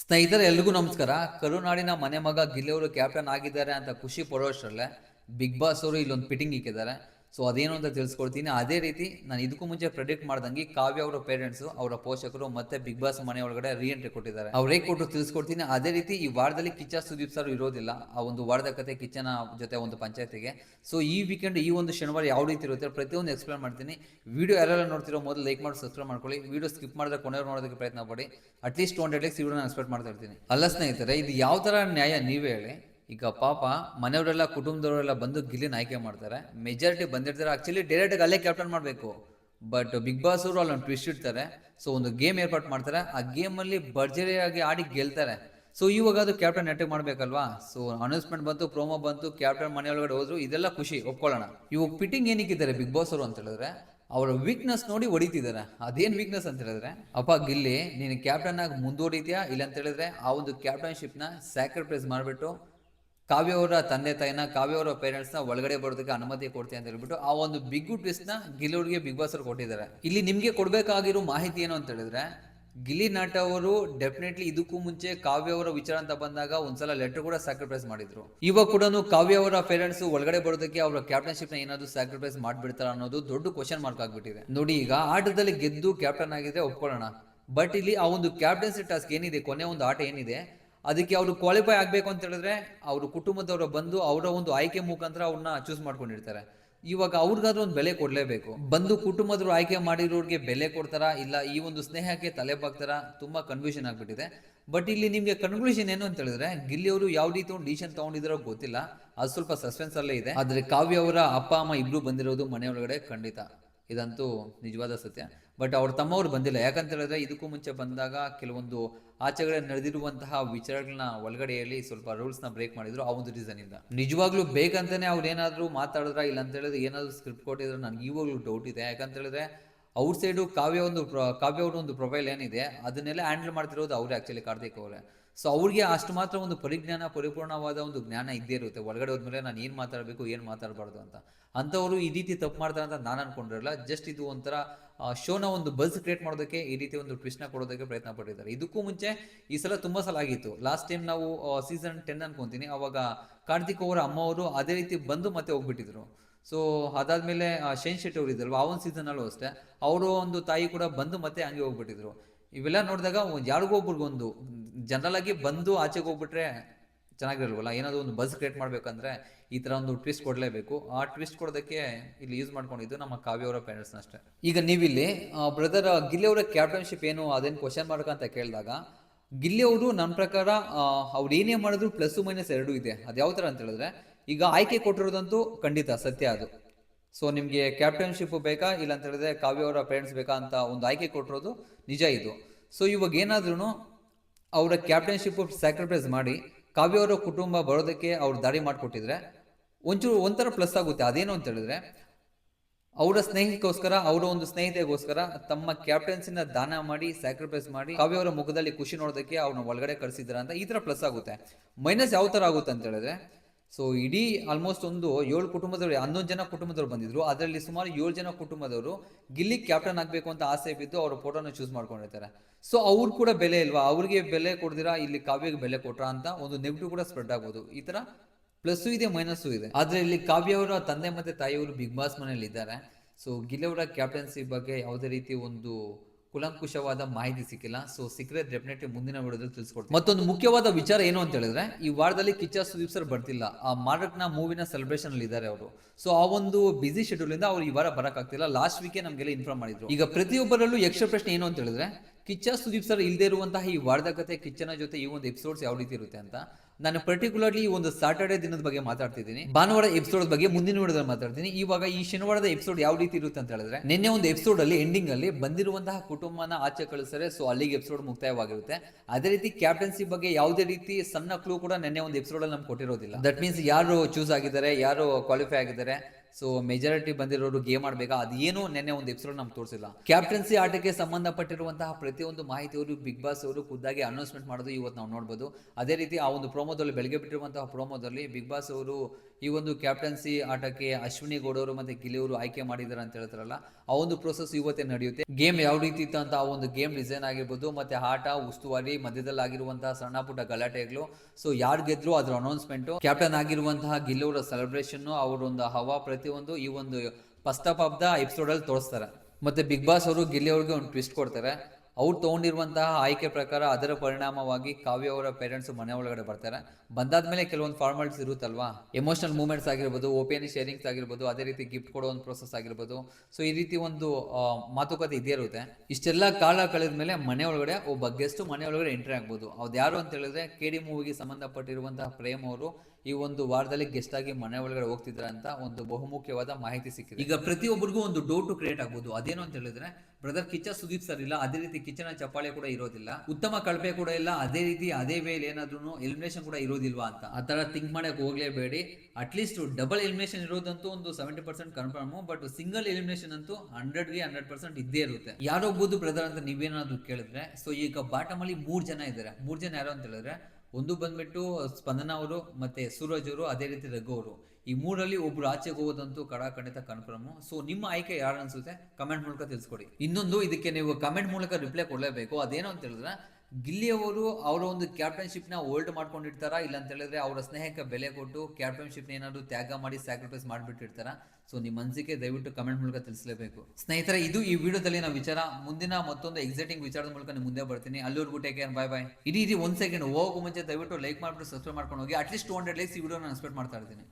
ಸ್ನೇಹಿತರೆ, ಎಲ್ರಿಗೂ ನಮಸ್ಕಾರ. ಕರುನಾಡಿನ ಮನೆ ಮಗ ಗಿಲ್ಲೆಯವರು ಕ್ಯಾಪ್ಟನ್ ಆಗಿದ್ದಾರೆ ಅಂತ ಖುಷಿ ಪಡೋಷ್ಟರಲ್ಲೇ ಬಿಗ್ ಬಾಸ್ ಅವರು ಇಲ್ಲೊಂದು ಫಿಟ್ಟಿಂಗ್ ಇಕ್ಕಿದ್ದಾರೆ ಸೊ ಅದೇನು ಅಂತ ತಿಳಿಸ್ಕೊಡ್ತೀನಿ. ಅದೇ ರೀತಿ ನಾನು ಇದಕ್ಕೂ ಮುಂಚೆ ಪ್ರೆಡಿಕ್ಟ್ ಮಾಡ್ದಂಗೆ ಕಾವ್ಯ ಅವರ ಪೇರೆಂಟ್ಸ್ ಅವರ ಪೋಷಕರು ಮತ್ತೆ ಬಿಗ್ ಬಾಸ್ ಮನೆ ಒಳಗಡೆ ರೀ ಎಂಟ್ರಿ ಕೊಟ್ಟಿದ್ದಾರೆ. ಅವ್ರೇ ಕೊಟ್ಟು ತಿಳಿಸ್ಕೊಡ್ತೀನಿ. ಅದೇ ರೀತಿ ಈ ವಾರದಲ್ಲಿ ಕಿಚ್ಚ ಸುದೀಪ್ ಸರ್ ಇರೋದಿಲ್ಲ. ಆ ಒಂದು ವಾರದ ಕತೆ ಕಿಚ್ಚನ ಜೊತೆ ಒಂದು ಪಂಚಾಯತಿಗೆ. ಸೊ ಈ ವೀಕೆಂಡ್ ಈ ಒಂದು ಶನಿವಾರ ಯಾವ ರೀತಿ ಇರುತ್ತೆ ಪ್ರತಿಯೊಂದು ಎಕ್ಸ್ಪ್ಲೇನ್ ಮಾಡ್ತೀನಿ. ವಿಡಿಯೋ ಯಾರೆಲ್ಲ ನೋಡ್ತಿರೋ ಮೊದಲು ಲೈಕ್ ಮಾಡಿ ಸಬ್ಸ್ಕ್ರೈಬ್ ಮಾಡ್ಕೊಳ್ಳಿ. ವಿಡಿಯೋ ಸ್ಕಿಪ್ ಮಾಡಿದ್ರೆ ಕೊನೆಯವ್ರು ನೋಡೋದಕ್ಕೆ ಪ್ರಯತ್ನ ಪಡಿ. At least two hundred likes video expect ಮಾಡ್ತಾ ಇರ್ತೀನಿ. ಅಲ್ಲ ಸ್ನೇಹಿತರೆ, ಇದು ಯಾವ ಥರ ನ್ಯಾಯ ನೀವೇ ಹೇಳಿ. ಈಗ ಪಾಪ ಮನೆಯವರೆಲ್ಲ, ಕುಟುಂಬದವರೆಲ್ಲ ಬಂದು ಗಿಲ್ಲಿನ ಆಯ್ಕೆ ಮಾಡ್ತಾರೆ. ಮೆಜಾರಿಟಿ ಬಂದಿರ್ತಾರೆ. ಆಕ್ಚುಲಿ ಡೈರೆಕ್ಟ್ ಅಲ್ಲೇ ಕ್ಯಾಪ್ಟನ್ ಮಾಡಬೇಕು. ಬಟ್ ಬಿಗ್ ಬಾಸ್ ಅವರು ಅಲ್ಲೊಂದು ಟ್ವಿಸ್ಟ್ ಇಡ್ತಾರೆ. ಸೊ ಒಂದು ಗೇಮ್ ಏರ್ಪಾಟ್ ಮಾಡ್ತಾರೆ. ಆ ಗೇಮಲ್ಲಿ ಭರ್ಜರಿಯಾಗಿ ಆಡಿ ಗೆಲ್ತಾರೆ. ಸೊ ಇವಾಗ ಅದು ಕ್ಯಾಪ್ಟನ್ ಅಟ್ಯಾಕ್ ಮಾಡಬೇಕಲ್ವಾ? ಸೊ ಅನೌನ್ಸ್ಮೆಂಟ್ ಬಂತು ಪ್ರೋಮೋ ಬಂತು ಕ್ಯಾಪ್ಟನ್ ಮನೆಯೊಳಗಡೆ ಹೋದ್ರು, ಇದೆಲ್ಲ ಖುಷಿ. ಒಪ್ಕೊಳ್ಳೋಣ. ಇವಾಗ ಫಿಟ್ಟಿಂಗ್ ಏನಿಕ್ಕಿದ್ದಾರೆ ಬಿಗ್ ಬಾಸ್ ಅವರು ಅಂತ ಹೇಳಿದ್ರೆ, ಅವರ ವೀಕ್ನೆಸ್ ನೋಡಿ ಹೊಡಿತಿದ್ದಾರೆ. ಅದೇನ್ ವೀಕ್ನೆಸ್ ಅಂತ ಹೇಳಿದ್ರೆ, ಅಪ್ಪ ಗಿಲ್ಲಿ, ನೀನು ಕ್ಯಾಪ್ಟನ್ ಆಗಿ ಮುಂದುವರಿತೀಯಾ ಇಲ್ಲ ಅಂತ ಹೇಳಿದ್ರೆ, ಆ ಒಂದು ಕ್ಯಾಪ್ಟನ್ಶಿಪ್ನ ಸ್ಯಾಕ್ರಿಫೈಸ್ ಮಾಡಿಬಿಟ್ಟು ಕಾವ್ಯ ಅವರ ತಂದೆ ತಾಯಿನ ಕಾವ್ಯ ಅವರ ಪೇರೆಂಟ್ಸ್ನ ಒಳಗಡೆ ಬರೋದಕ್ಕೆ ಅನುಮತಿ ಕೊಡ್ತೀನಿ ಅಂತ ಹೇಳ್ಬಿಟ್ಟು ಆ ಒಂದು ಬಿಗ್ ಟ್ವಿಸ್ಟ್ನ ಗಿಲೋರ್ಗೆ ಬಿಗ್ ಬಾಸ್ ಅವರು ಕೊಟ್ಟಿದ್ದಾರೆ. ಇಲ್ಲಿ ನಿಮಗೆ ಕೊಡಬೇಕಾಗಿರೋ ಮಾಹಿತಿ ಏನು ಅಂತ ಹೇಳಿದ್ರೆ ಗಿಲಿ ನಟ ಅವರು ಡೆಫಿನೆಟ್ಲಿ ಇದಕ್ಕೂ ಮುಂಚೆ ಕಾವ್ಯ ಅವರ ವಿಚಾರ ಅಂತ ಬಂದಾಗ ಒಂದ್ಸಲ ಲೆಟರ್ ಕೂಡ ಸ್ಯಾಕ್ರಿಫೈಸ್ ಮಾಡಿದ್ರು. ಇವಾಗ ಕೂಡ ಕಾವ್ಯ ಅವರ ಪೇರೆಂಟ್ಸ್ ಒಳಗಡೆ ಬರೋದಕ್ಕೆ ಅವರ ಕ್ಯಾಪ್ಟನ್ಶಿಪ್ನ ಏನಾದ್ರು ಸ್ಯಾಕ್ರಿಫೈಸ್ ಮಾಡ್ಬಿಡ್ತಾರ ಅನ್ನೋದು ದೊಡ್ಡ ಕ್ವಶನ್ ಮಾರ್ಕ್ ಆಗ್ಬಿಟ್ಟಿದೆ. ನೋಡಿ ಈಗ ಆಟದಲ್ಲಿ ಗೆದ್ದು ಕ್ಯಾಪ್ಟನ್ ಆಗಿದ್ರೆ ಒಪ್ಕೊಳ್ಳೋಣ. ಬಟ್ ಇಲ್ಲಿ ಆ ಒಂದು ಕ್ಯಾಪ್ಟನ್ಸಿ ಟಾಸ್ಕ್ ಏನಿದೆ, ಕೊನೆ ಒಂದು ಆಟ ಏನಿದೆ ಅದಕ್ಕೆ ಅವರು ಕ್ವಾಲಿಫೈ ಆಗಬೇಕು ಅಂತ ಹೇಳಿದ್ರೆ ಅವ್ರ ಕುಟುಂಬದವರು ಬಂದು ಅವರ ಒಂದು ಆಯ್ಕೆ ಮುಖಾಂತರ ಅವ್ರನ್ನ ಚೂಸ್ ಮಾಡ್ಕೊಂಡಿರ್ತಾರೆ. ಇವಾಗ ಅವ್ರಿಗಾದ್ರೂ ಒಂದು ಬೆಲೆ ಕೊಡಲೇಬೇಕು. ಬಂದು ಕುಟುಂಬದವರು ಆಯ್ಕೆ ಮಾಡಿರೋರಿಗೆ ಬೆಲೆ ಕೊಡ್ತಾರಾ, ಇಲ್ಲ ಈ ಒಂದು ಸ್ನೇಹಕ್ಕೆ ತಲೆ ಬಾಗ್ತಾರಾ, ತುಂಬಾ ಕನ್ಫ್ಯೂಷನ್ ಆಗ್ಬಿಟ್ಟಿದೆ. ಬಟ್ ಇಲ್ಲಿ ನಿಮಗೆ ಕನ್ಕ್ಲೂಷನ್ ಏನು ಅಂತ ಹೇಳಿದ್ರೆ, ಗಿಲ್ಲಿ ಅವರು ಯಾವ ರೀತಿ ಒಂದು ಡಿಸಿಷನ್ ತಗೊಂಡಿದಾರೋ ಗೊತ್ತಿಲ್ಲ. ಅದು ಸ್ವಲ್ಪ ಸಸ್ಪೆನ್ಸ್ ಅಲ್ಲೇ ಇದೆ. ಆದ್ರೆ ಕಾವ್ಯ ಅವರ ಅಪ್ಪ, ಅಮ್ಮ ಇಬ್ರು ಬಂದಿರೋದು ಮನೆಯೊಳಗಡೆ ಖಂಡಿತ. ಇದಂತೂ ನಿಜವಾದ ಸತ್ಯ. ಬಟ್ ಅವ್ರ ತಮ್ಮವ್ರು ಬಂದಿಲ್ಲ. ಯಾಕಂತ ಹೇಳಿದ್ರೆ ಇದಕ್ಕೂ ಮುಂಚೆ ಬಂದಾಗ ಕೆಲವೊಂದು ಆಚೆಗಡೆ ನಡೆದಿರುವಂತಹ ವಿಚಾರಗಳನ್ನ ಒಳಗಡೆಯಲ್ಲಿ ಸ್ವಲ್ಪ ರೂಲ್ಸ್ನ ಬ್ರೇಕ್ ಮಾಡಿದ್ರು ಆ ಒಂದು ರೀಸನ್ ಇಂದ. ನಿಜವಾಗ್ಲೂ ಬೇಕಂತಾನೆ ಅವ್ರು ಏನಾದರೂ ಮಾತಾಡಿದ್ರ ಇಲ್ಲ ಅಂತ ಹೇಳಿದ್ರೆ ಏನಾದ್ರು ಸ್ಕ್ರಿಪ್ಟ್ ಕೊಟ್ಟಿದ್ರೆ ನನಗೆ ಇವಾಗಲೂ ಡೌಟ್ ಇದೆ. ಯಾಕಂತ ಹೇಳಿದ್ರೆ ಅವ್ರ ಸೈಡು ಕಾವ್ಯ ಒಂದು ಕಾವ್ಯ ಅವ್ರ ಒಂದು ಪ್ರೊಫೈಲ್ ಏನಿದೆ, ಅದನ್ನೆಲ್ಲ ಹ್ಯಾಂಡಲ್ ಮಾಡ್ತಿರೋದು ಅವ್ರೆ ಆಕ್ಚುಲಿ ಕಾರ್ತಿಕ್ ಅವರೇ. ಸೊ ಅವ್ರಿಗೆ ಅಷ್ಟು ಮಾತ್ರ ಒಂದು ಪರಿಜ್ಞಾನ, ಪರಿಪೂರ್ಣವಾದ ಒಂದು ಜ್ಞಾನ ಇದ್ದೇ ಇರುತ್ತೆ. ಒಳಗಡೆ ಹೋದ್ಮೇಲೆ ನಾನು ಏನು ಮಾತಾಡಬೇಕು, ಏನು ಮಾತಾಡಬಾರ್ದು ಅಂತ. ಅಂಥವರು ಈ ರೀತಿ ತಪ್ಪು ಮಾಡ್ತಾರೆ ಅಂತ ನಾನು ಅನ್ಕೊಂಡಿರಲ್ಲ. ಜಸ್ಟ್ ಇದು ಒಂಥರ ಶೋನ ಒಂದು ಬಸ್ ಕ್ರಿಯೇಟ್ ಮಾಡೋದಕ್ಕೆ ಈ ರೀತಿ ಒಂದು ಟ್ವಿಸ್ಟ್ನ ಕೊಡೋದಕ್ಕೆ ಪ್ರಯತ್ನ ಪಟ್ಟಿದ್ದಾರೆ. ಇದಕ್ಕೂ ಮುಂಚೆ ಈ ಸಲ ತುಂಬ ಸಲ ಆಗಿತ್ತು. ಲಾಸ್ಟ್ ಟೈಮ್ ನಾವು ಸೀಸನ್ ಟೆನ್ ಅನ್ಕೊಂತೀನಿ. ಅವಾಗ ಕಾರ್ತಿಕ್ ಅವರ ಅಮ್ಮ ಅವರು ಅದೇ ರೀತಿ ಬಂದು ಮತ್ತೆ ಹೋಗ್ಬಿಟ್ಟಿದ್ರು. ಸೊ ಅದಾದ್ಮೇಲೆ ಶೈನ್ ಶೆಟ್ಟಿ ಅವರು ಇದ್ರಲ್ವ ಆ ಒಂದು ಸೀಸನಲ್ಲೂ ಅಷ್ಟೇ. ಅವರು ಒಂದು ತಾಯಿ ಕೂಡ ಬಂದು ಮತ್ತೆ ಹಂಗೆ ಹೋಗ್ಬಿಟ್ಟಿದ್ರು. ಇವೆಲ್ಲ ನೋಡಿದಾಗ ಯಾರಿಗೂ ಯಾರಿಗೋ ಒಬ್ರಿಗೊಂದು ಜನರಲ್ ಆಗಿ ಬಂದು ಆಚೆಗೆ ಹೋಗ್ಬಿಟ್ರೆ ಚೆನ್ನಾಗಿರಲ್ವಲ್ಲ? ಏನಾದರೂ ಒಂದು ಬಸ್ ಕ್ರಿಯೇಟ್ ಮಾಡಬೇಕಂದ್ರೆ ಈ ತರ ಒಂದು ಟ್ವಿಸ್ಟ್ ಕೊಡಲೇಬೇಕು. ಆ ಟ್ವಿಸ್ಟ್ ಕೊಡೋದಕ್ಕೆ ಇಲ್ಲಿ ಯೂಸ್ ಮಾಡ್ಕೊಂಡಿದ್ದು ನಮ್ಮ ಕಾವ್ಯ ಅವರ ಪೇರೆಂಟ್ಸ್ ಅಷ್ಟೇ ಈಗ ನೀವಿಲ್ಲಿ ಬ್ರದರ್ ಗಿಲ್ಲಿ ಅವರ ಕ್ಯಾಪ್ಟನ್ಶಿಪ್ ಏನು, ಅದೇನು ಕ್ವಶನ್ ಮಾರ್ಕ್ ಅಂತ ಕೇಳಿದಾಗ, ಗಿಲ್ಲಿ ಅವರು ನನ್ನ ಪ್ರಕಾರ ಅವ್ರು ಏನೇ ಮಾಡಿದ್ರು ಪ್ಲಸ್ ಮೈನಸ್ ಎರಡು ಇದೆ. ಅದು ಯಾವ ಥರ ಅಂತ ಹೇಳಿದ್ರೆ, ಈಗ ಆಯ್ಕೆ ಕೊಟ್ಟಿರೋದಂತೂ ಖಂಡಿತ ಸತ್ಯ ಅದು. ಸೊ ನಿಮಗೆ ಕ್ಯಾಪ್ಟನ್ಶಿಪ್ ಬೇಕಾ? ಇಲ್ಲ ಅಂತ ಹೇಳಿದ್ರೆ ಕಾವ್ಯ ಅವರ ಪೇರೆಂಟ್ಸ್ ಬೇಕಾ ಅಂತ ಒಂದು ಆಯ್ಕೆ ಕೊಟ್ಟಿರೋದು ನಿಜ ಇದು. ಸೊ ಇವಾಗ ಏನಾದ್ರೂ ಅವರ ಕ್ಯಾಪ್ಟನ್ಶಿಪ್ ಸ್ಯಾಕ್ರಿಫೈಸ್ ಮಾಡಿ ಕಾವ್ಯ ಅವರ ಕುಟುಂಬ ಬರೋದಕ್ಕೆ ಅವ್ರು ದಾರಿ ಮಾಡಿಕೊಟ್ಟಿದ್ರೆ ಒಂಚೂರು ಒಂಥರ ಪ್ಲಸ್ ಆಗುತ್ತೆ. ಅದೇನು ಅಂತ ಹೇಳಿದ್ರೆ ಅವರ ಸ್ನೇಹಿಗೋಸ್ಕರ ಅವರ ಒಂದು ಸ್ನೇಹಿತೆಗೋಸ್ಕರ ತಮ್ಮ ಕ್ಯಾಪ್ಟನ್ಸಿನ ದಾನ ಮಾಡಿ ಸ್ಯಾಕ್ರಿಫೈಸ್ ಮಾಡಿ ಕಾವ್ಯ ಅವರ ಮುಖದಲ್ಲಿ ಖುಷಿ ನೋಡೋದಕ್ಕೆ ಅವ್ರನ್ನ ಒಳಗಡೆ ಕಳಿಸಿದ್ರ ಅಂತ ಈ ಥರ ಪ್ಲಸ್ ಆಗುತ್ತೆ. ಮೈನಸ್ ಯಾವ ಥರ ಆಗುತ್ತೆ ಅಂತ ಹೇಳಿದ್ರೆ ಸೊ ಇಡೀ ಆಲ್ಮೋಸ್ಟ್ ಒಂದು ಏಳು ಕುಟುಂಬದವರು, ಹನ್ನೊಂದು ಜನ ಕುಟುಂಬದವರು ಬಂದಿದ್ರು. ಅದರಲ್ಲಿ ಸುಮಾರು ಏಳು ಜನ ಕುಟುಂಬದವರು ಗಿಲ್ಲಿ ಕ್ಯಾಪ್ಟನ್ ಆಗಬೇಕು ಅಂತ ಆಸೆ ಬಿದ್ದು ಅವರ ಫೋಟೋನ ಚೂಸ್ ಮಾಡ್ಕೊಂಡಿರ್ತಾರೆ. ಸೊ ಅವ್ರು ಕೂಡ ಬೆಲೆ ಇಲ್ವಾ? ಅವ್ರಿಗೆ ಬೆಲೆ ಕೊಡ್ದಿರಾ? ಇಲ್ಲಿ ಕಾವ್ಯಗೆ ಬೆಲೆ ಕೊಟ್ರಾ ಅಂತ ಒಂದು ನೆಗೆಟಿವ್ ಕೂಡ ಸ್ಪ್ರೆಡ್ ಆಗ್ಬೋದು. ಈ ತರ ಪ್ಲಸ್ಸು ಇದೆ, ಮೈನಸ್ಸು ಇದೆ. ಆದ್ರೆ ಇಲ್ಲಿ ಕಾವ್ಯ ಅವರ ತಂದೆ ಮತ್ತೆ ತಾಯಿಯವರು ಬಿಗ್ ಬಾಸ್ ಮನೇಲಿ ಇದ್ದಾರೆ ಸೊ ಗಿಲ್ಲಿ ಅವರ ಕ್ಯಾಪ್ಟನ್ಸಿ ಬಗ್ಗೆ ಯಾವುದೇ ರೀತಿ ಒಂದು ಕುಲಂಕುಷವಾದ ಮಾಹಿತಿ ಸಿಕ್ಕಿಲ್ಲ. ಸೊ ಸಿಕ್ಕರೆ ಡೆಫಿನೆಟ್ಲಿ ಮುಂದಿನ ವಿಡಿಯೋದಲ್ಲಿ ತಿಳಿಸ್ಕೊಡ್ತೀನಿ. ಮತ್ತೊಂದು ಮುಖ್ಯವಾದ ವಿಚಾರ ಏನು ಅಂತ ಹೇಳಿದ್ರೆ, ಈ ವಾರದಲ್ಲಿ ಕಿಚ್ಚ ಸುದೀಪ್ ಸರ್ ಬರ್ತಿಲ್ಲ. ಆ ಮಾರಕ್ನ ಮೂವಿನ ಸೆಲೆಬ್ರೇಷನ್ ಅಲ್ಲಿ ಇದ್ದಾರೆ ಅವರು. ಸೊ ಆ ಒಂದು ಬಿಸಿ ಶೆಡ್ಯೂಲ್ ಇಂದ ಅವ್ರು ಈ ವಾರ ಬರಕ್ಕಾಗ್ತಿಲ್ಲ ಲಾಸ್ಟ್ ವೀಕೆ ನಮಗೆಲ್ಲ ಇನ್ಫಾರ್ಮ್ ಮಾಡಿದ್ರು. ಈಗ ಪ್ರತಿಯೊಬ್ಬರಲ್ಲೂ ಯಕ್ಷ ಪ್ರಶ್ನೆ ಏನು ಅಂತ ಹೇಳಿದ್ರೆ, ಕಿಚ್ಚ ಸುದೀಪ್ ಸರ್ ಇಲ್ಲದೆ ಇರುವಂತಹ ಈ ವಾರದ ಕಥೆ ಕಿಚ್ಚನ ಜೊತೆ ಈ ಒಂದು ಎಪಿಸೋಡ್ಸ್ ಯಾವ ರೀತಿ ಇರುತ್ತೆ ಅಂತ. ನಾನು ಪರ್ಟಿಕ್ಯುಲರ್ಲಿ ಈ ಒಂದು ಸಾಟರ್ಡೆ ದಿನದ ಬಗ್ಗೆ ಮಾತಾಡ್ತಿದ್ದೀನಿ. ಭಾನುವಾರ ಎಪಿಸೋಡ್ ಬಗ್ಗೆ ಮುಂದಿನ ವಿಡಿಯೋದಲ್ಲಿ ಮಾತಾಡ್ತೀನಿ. ಇವಾಗ ಈ ಶನಿವಾರದ ಎಪಿಸೋಡ್ ಯಾವ ರೀತಿ ಇರುತ್ತೆ ಅಂತ ಹೇಳಿದ್ರೆ, ನಿನ್ನೆ ಒಂದು ಎಪಿಸೋಡ್ ಅಲ್ಲಿ ಎಂಡಿಂಗ್ ಅಲ್ಲಿ ಬಂದಿರುವಂತಹ ಕುಟುಂಬನ ಆಚೆ ಕಳಿಸಿದ್ರೆ ಸೊ ಅಲ್ಲಿಗೆ ಎಪಿಸೋಡ್ ಮುಕ್ತಾಯವಾಗಿರುತ್ತೆ. ಅದೇ ರೀತಿ ಕ್ಯಾಪ್ಟನ್ಸಿ ಬಗ್ಗೆ ಯಾವುದೇ ರೀತಿ ಸಣ್ಣ ಕ್ಲೂ ಕೂಡ ನಿನ್ನೆ ಒಂದು ಎಪಿಸೋಡ್ ಅಲ್ಲಿ ನಮ್ಗೆ ಕೊಟ್ಟಿರೋದಿಲ್ಲ. ದಟ್ ಮೀನ್ಸ್ ಯಾರು ಚೂಸ್ ಆಗಿದ್ದಾರೆ, ಯಾರು ಕ್ವಾಲಿಫೈ ಆಗಿದ್ದಾರೆ ಸೊ ಮೆಜಾರಿಟಿ ಬಂದಿರೋರು ಗೇಮ್ ಆಡ್ಬೇಕಾ? ಅದೇನು ನೆನ್ನೆ ಒಂದು ಎಪಿಸೋಡ್ ನಮ್ಗೆ ತೋರಿಸಿಲ್ಲ. ಕ್ಯಾಪ್ಟನ್ಸಿ ಆಟಕ್ಕೆ ಸಂಬಂಧಪಟ್ಟಿರುವಂತಹ ಪ್ರತಿಯೊಂದು ಮಾಹಿತಿಯವರು ಬಿಗ್ ಬಾಸ್ ಅವರು ಖುದ್ದಾಗಿ ಅನೌನ್ಸ್ಮೆಂಟ್ ಮಾಡೋದು ಇವತ್ತು ನಾವು ನೋಡ್ಬೋದು. ಅದೇ ರೀತಿ ಆ ಒಂದು ಪ್ರೋಮೋದಲ್ಲಿ ಬೆಳಗ್ಗೆ ಬಿಟ್ಟಿರುವಂತಹ ಪ್ರೋಮೋದಲ್ಲಿ ಬಿಗ್ ಬಾಸ್ ಅವರು ಈ ಒಂದು ಕ್ಯಾಪ್ಟನ್ಸಿ ಆಟಕ್ಕೆ ಅಶ್ವಿನಿ ಗೌಡವರು ಮತ್ತೆ ಗಿಲಿಯವರು ಆಯ್ಕೆ ಮಾಡಿದ್ದಾರೆ ಅಂತ ಹೇಳ್ತಾರಲ್ಲ, ಆ ಒಂದು ಪ್ರೋಸೆಸ್ ಇವತ್ತೇ ನಡೆಯುತ್ತೆ. ಗೇಮ್ ಯಾವ ರೀತಿ ಇತ್ತು ಅಂತ ಆ ಒಂದು ಗೇಮ್ ಡಿಸೈನ್ ಆಗಿರ್ಬೋದು, ಮತ್ತೆ ಆಟ, ಉಸ್ತುವಾರಿ, ಮಧ್ಯದಲ್ಲಿ ಆಗಿರುವಂತಹ ಸಣ್ಣ ಪುಟ್ಟ ಗಲಾಟೆಗಳು. ಸೊ ಯಾರು ಗೆದ್ರು ಅದ್ರ ಅನೌನ್ಸ್ಮೆಂಟ್ ಕ್ಯಾಪ್ಟನ್ ಆಗಿರುವಂತಹ ಗಿಲ್ಲವರ ಸೆಲೆಬ್ರೇಷನ್ ಅವರೊಂದು ಹವಾ ಪ್ರತಿಯೊಂದು ಈ ಒಂದು first half of the episode ಅಲ್ಲಿ ತೋರಿಸ್ತಾರೆ. ಮತ್ತೆ ಬಿಗ್ ಬಾಸ್ ಅವರು ಗಿಲ್ಲಿ ಅವ್ರಿಗೆ ಒಂದು ಟ್ವಿಸ್ಟ್ ಕೊಡ್ತಾರೆ. ಅವ್ರು ತೊಗೊಂಡಿರುವಂತಹ ಆಯ್ಕೆ ಪ್ರಕಾರ ಅದರ ಪರಿಣಾಮವಾಗಿ ಕಾವ್ಯ ಅವರ ಪೇರೆಂಟ್ಸ್ ಮನೆ ಒಳಗಡೆ ಬರ್ತಾರೆ. ಬಂದಾದ್ಮೇಲೆ ಕೆಲವೊಂದು ಫಾರ್ಮಾಲಿಟೀಸ್ ಇರುತ್ತಲ್ವಾ? ಎಮೋಷನಲ್ ಮೂಮೆಂಟ್ಸ್ ಆಗಿರ್ಬೋದು ಓಪಿಯನ್ ಶೇರಿಂಗ್ಸ್ ಆಗಿರ್ಬೋದು, ಅದೇ ರೀತಿ ಗಿಫ್ಟ್ ಕೊಡೋ ಒಂದು ಪ್ರೊಸೆಸ್ ಆಗಿರ್ಬೋದು. ಸೊ ಈ ರೀತಿ ಒಂದು ಮಾತುಕತೆ ಇದೇ ಇರುತ್ತೆ. ಇಷ್ಟೆಲ್ಲ ಕಾಲ ಕಳೆದ ಮೇಲೆ ಮನೆ ಒಳಗಡೆ ಒಬ್ಬ ಗೆಸ್ಟ್ ಮನೆ ಒಳಗಡೆ ಎಂಟ್ರಿ ಆಗ್ಬೋದು. ಅವ್ರು ಯಾರು ಅಂತ ಹೇಳಿದ್ರೆ ಕೆ ಡಿ ಮೂವಿಗೆ ಸಂಬಂಧಪಟ್ಟಿರುವಂತಹ ಪ್ರೇಮ್ ಅವರು ಈ ಒಂದು ವಾರದಲ್ಲಿ ಗೆಸ್ಟ್ ಆಗಿ ಮನೆ ಒಳಗಡೆ ಹೋಗ್ತಿದ್ರ ಅಂತ ಒಂದು ಬಹುಮುಖ್ಯವಾದ ಮಾಹಿತಿ ಸಿಕ್ಕಿದೆ. ಈಗ ಪ್ರತಿಯೊಬ್ಬರಿಗೂ ಒಂದು ಡೌಟ್ ಕ್ರಿಯೇಟ್ ಆಗ್ಬೋದು. ಅದೇನು ಅಂತ ಹೇಳಿದ್ರೆ ಬ್ರದರ್ ಕಿಚ್ಚ ಸುದೀಪ್ ಸರ್ ಇಲ್ಲ, ಅದೇ ರೀತಿ ಕಿಚನ ಚಪ್ಪಾಳೆ ಕೂಡ ಇರೋದಿಲ್ಲ. ಉತ್ತಮ ಕಳಪೆ ಕೂಡ ಇಲ್ಲ, ಅದೇ ರೀತಿ ಅದೇ ವೇಲ್ ಏನಾದ್ರೂ ಎಲಿಮಿನೇಷನ್ ಕೂಡ ಇರೋದಿಲ್ವಾ ಅಂತ. ಆ ತರ ಥಿಂಕ್ ಮಾಡಕ್ ಹೋಗ್ಲೇಬೇಡಿ. ಅಟ್ಲೀಸ್ಟ್ ಡಬಲ್ ಎಲಿಮಿನೇಷನ್ ಇರೋದಂತೂ ಒಂದು seventy percent confirm but single elimination ಅಂತೂ ಹಂಡ್ರೆಡ್ಗೆ ಹಂಡ್ರೆಡ್ ಪರ್ಸೆಂಟ್ ಇದ್ದೇ ಇರುತ್ತೆ. ಯಾರೊಬ್ಬದು ಬ್ರದರ್ ಅಂತ ನೀವೇನಾದ್ರು ಕೇಳಿದ್ರೆ ಸೊ ಈಗ ಬಾಟಮ್ ಅಲ್ಲಿ ಮೂರ್ ಜನ ಇದ್ದಾರೆ. ಮೂರ್ ಜನ ಯಾರು ಅಂತ ಹೇಳಿದ್ರೆ ಒಂದು ಬಂದ್ಬಿಟ್ಟು ಸ್ಪಂದನ ಅವರು ಮತ್ತೆ ಸೂರಜ್ ಅವರು, ಅದೇ ರೀತಿ ರಘು ಅವರು. ಈ ಮೂರಲ್ಲಿ ಒಬ್ರು ಆಚೆಗೆ ಹೋಗೋದಂತೂ ಕಡ ಖಂಡಿತ ಕನ್ಫರ್ಮ್ ಸೊ ನಿಮ್ಮ ಆಯ್ಕೆ ಯಾರು ಅನ್ಸುತ್ತೆ? ಕಮೆಂಟ್ ಮೂಲಕ ತಿಳಿಸ್ಕೊಡಿ. ಇನ್ನೊಂದು ಇದಕ್ಕೆ ನೀವು ಕಮೆಂಟ್ ಮೂಲಕ ರಿಪ್ಲೈ ಕೊಡಲೇಬೇಕು. ಅದೇನು ಅಂತ ಹೇಳಿದ್ರೆ ಗಿಲ್ಲಿ ಅವರು ಅವರ ಒಂದು ಕ್ಯಾಪ್ಟನ್ಶಿಪ್ನ ಹೋಲ್ಡ್ ಮಾಡ್ಕೊಂಡಿರ್ತಾರಾ ಇಲ್ಲ ಅಂತ ಹೇಳಿದ್ರೆ ಅವರ ಸ್ನೇಹಕ್ಕೆ ಬೆಲೆ ಕೊಟ್ಟು ಕ್ಯಾಪ್ಟನ್ಶಿಪ್ನ ಏನಾದ್ರು ತ್ಯಾಗ ಮಾಡಿ ಸ್ಯಾಕ್ರಿಫೈಸ್ ಮಾಡಿಬಿಟ್ಟಿರ್ತಾರ. ಸೊ ನಿಮ್ಮ ಮನಸ್ಸಿಗೆ ದಯವಿಟ್ಟು ಕಮೆಂಟ್ ಮೂಲಕ ತಿಳಿಸಲೇಬೇಕು. ಸ್ನೇಹಿತರೆ, ಇದು ಈ ವಿಡಿಯೋದಲ್ಲಿ ನಾವು ವಿಚಾರ, ಮುಂದಿನ ಮತ್ತೊಂದು ಎಕ್ಸೈಟಿಂಗ್ ವಿಚಾರದ ಮೂಲಕ ನಿಮ್ಮ ಮುಂದೆ ಬರ್ತೀನಿ. ಅಲ್ಲಿವರೆಗೂ ಟೇಕ್ ಕೇರ್ ಬಾಯ್ ಬಾಯ್ ಇಡೀ ಒಂದು ಸೆಕೆಂಡ್ ಹೋಗೋ ಮುಂಚೆ ದಯವಿಟ್ಟು ಲೈಕ್ ಮಾಡಿಬಿಟ್ಟು ಸಬ್ಸ್ಕ್ರೈಬ್ ಮಾಡ್ಕೊಂಡು ಹೋಗಿ at least two hundred likes ಈ ವಿಡಿಯೋ ನಾನು ಎಕ್ಸ್ಪೆಕ್ಟ್ ಮಾಡ್ತಾ ಇರ್ತೀನಿ.